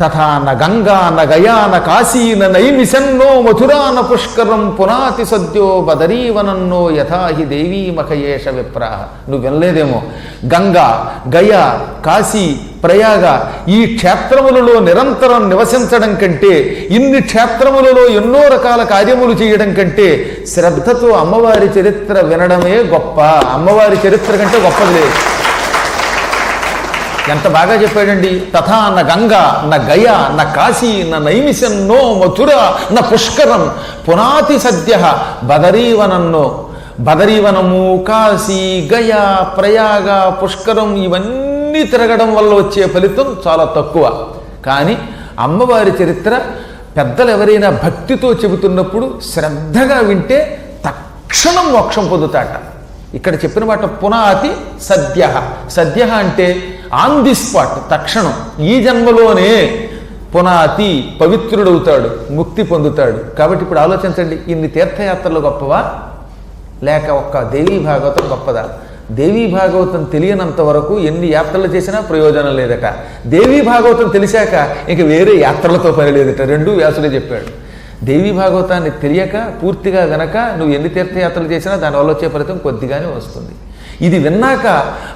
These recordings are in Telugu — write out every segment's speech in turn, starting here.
తథా న గంగా న గయా న కాశీ నైమిషన్నో పుష్కరం పునాతి సద్యో బదరీవనన్నో యథాహి దేవీ మఖయేష విప్రాహ నువ్వు వినలేదేమో. గంగా గయ కాశీ ప్రయాగ ఈ క్షేత్రములలో నిరంతరం నివసించడం కంటే ఇన్ని క్షేత్రములలో ఎన్నో రకాల కార్యములు చేయడం కంటే శ్రద్ధతో అమ్మవారి చరిత్ర వినడమే గొప్ప. అమ్మవారి చరిత్ర కంటే గొప్పది. లేదు ఎంత బాగా చెప్పాడండి? తథా న గంగా న గయ న కాశీ న నైమిషన్ నో మథుర న పుష్కరం. పునాతి సద్య బదరీవనన్నో బదరీవనము కాశీ గయ ప్రయాగ పుష్కరం ఇవన్నీ తిరగడం వల్ల వచ్చే ఫలితం చాలా తక్కువ. కానీ అమ్మవారి చరిత్ర పెద్దలు ఎవరైనా భక్తితో చెబుతున్నప్పుడు శ్రద్ధగా వింటే తక్షణం మోక్షం పొందుతాట. ఇక్కడ చెప్పిన మాట పునాతి సద్య. సద్య అంటే ఆన్ ది స్పాట్ తక్షణం. ఈ జన్మలోనే పునాతి పవిత్రుడవుతాడు ముక్తి పొందుతాడు. కాబట్టి ఇప్పుడు ఆలోచించండి ఇన్ని తీర్థయాత్రలు గొప్పవా? లేక ఒక్క దేవీ భాగవతం గొప్పదా? దేవీ భాగవతం తెలియనంత వరకు ఎన్ని యాత్రలు చేసినా ప్రయోజనం లేదట. దేవీ భాగవతం తెలిసాక ఇంక వేరే యాత్రలతో పని లేదట. రెండు వ్యాసుడే చెప్పాడు. దేవీ భాగవతాన్ని తెలియక పూర్తిగా గనక నువ్వు ఎన్ని తీర్థయాత్రలు చేసినా దానివల్ల వచ్చే ఫలితం కొద్దిగానే వస్తుంది. ఇది విన్నాక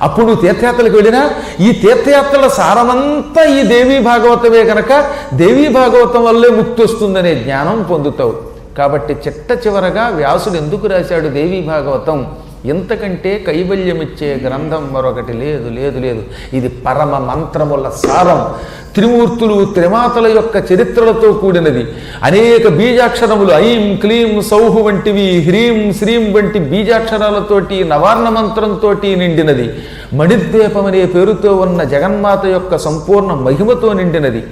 అప్పుడు నువ్వు తీర్థయాత్రలకు వెళ్ళినా ఈ తీర్థయాత్రల సారమంతా ఈ దేవీ భాగవతమే కనుక దేవీ భాగవతం వల్లే ముక్తి వస్తుందనే జ్ఞానం పొందుతావు. కాబట్టి చిట్ట చివరగా వ్యాసుడు ఎందుకు రాశాడు దేవీ భాగవతం? ఇంతకంటే కైవల్యమిచ్చే గ్రంథం మరొకటి లేదు లేదు లేదు. ఇది పరమ మంత్రముల సారం. త్రిమూర్తులు త్రిమాతల యొక్క చరిత్రలతో కూడినది. అనేక బీజాక్షరములు ఐం క్లీం సౌహు వంటివి హ్రీం శ్రీం వంటి బీజాక్షరాలతోటి నవార్ణ మంత్రంతో నిండినది. మణిద్వీపం అనే పేరుతో ఉన్న జగన్మాత యొక్క సంపూర్ణ మహిమతో నిండినది.